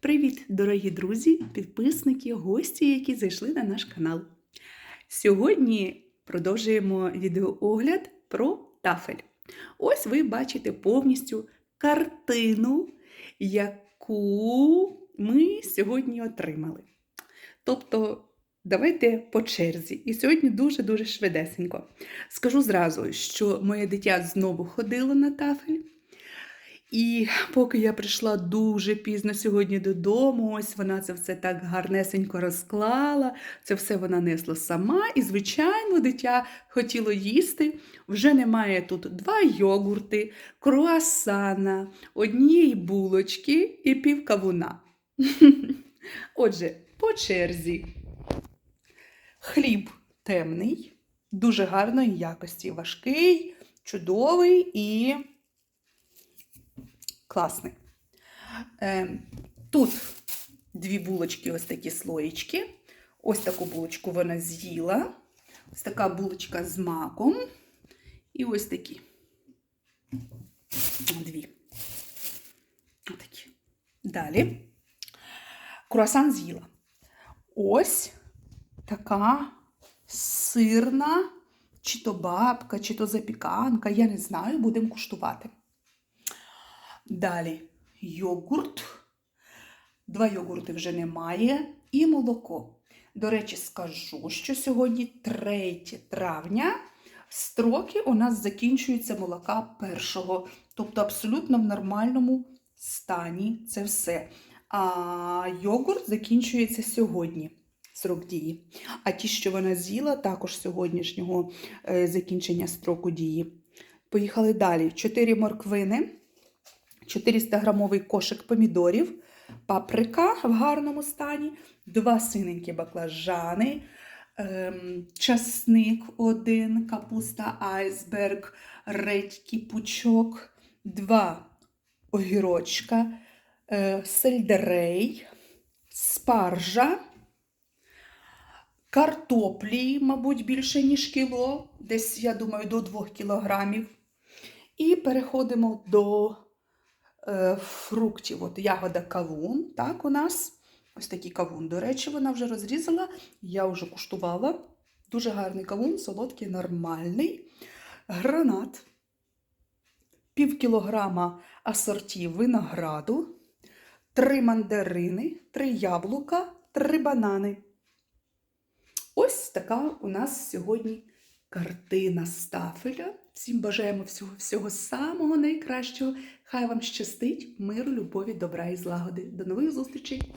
Привіт, дорогі друзі, підписники, гості, які зайшли на наш канал. Сьогодні продовжуємо відеоогляд про тафель. Ось ви бачите повністю картину, яку ми сьогодні отримали. Тобто, давайте по черзі. І сьогодні дуже-дуже швидесенько. Скажу зразу, що моє дитя знову ходило на тафель. І поки я прийшла дуже пізно сьогодні додому, ось вона це все так гарнесенько розклала, це все вона несла сама. І, звичайно, дитя хотіло їсти. Вже немає тут два йогурти, круасана, однієї булочки і пів кавуна. Отже, по черзі. Хліб темний, дуже гарної якості, важкий, чудовий і класний. Е, тут дві булочки, ось такі слоєчки. Ось таку булочку вона з'їла. Ось така булочка з маком. І ось такі. Дві. Отакі. Далі. Круасан з'їла. Ось така сирна, чи то бабка, чи то запіканка, я не знаю, будемо куштувати. Далі йогурт. Два йогурти вже немає. І молоко. До речі, скажу, що сьогодні 3 травня. Строки у нас закінчуються молока першого. Тобто абсолютно в нормальному стані це все. А йогурт закінчується сьогодні. Срок дії. А ті, що вона з'їла, також сьогоднішнього е, закінчення строку дії. Поїхали далі. 4 морквини. 400-грамовий кошик помідорів, паприка в гарному стані, два синенькі баклажани, ем, часник один, капуста айсберг, редький пучок, два огірочка, е, сельдерей, спаржа, картоплі, мабуть, більше, ніж кіло, десь, я думаю, до 2 кілограмів. І переходимо до фруктів. От ягода кавун, так, у нас. Ось такий кавун. До речі, вона вже розрізала, я вже куштувала. Дуже гарний кавун, солодкий, нормальний. Гранат. Пів кілограма асорті винограду, три мандарини, три яблука, три банани. Ось така у нас сьогодні картина стафеля. Всім бажаємо всього, всього самого найкращого. Хай вам щастить, миру, любові, добра і злагоди. До нових зустрічей!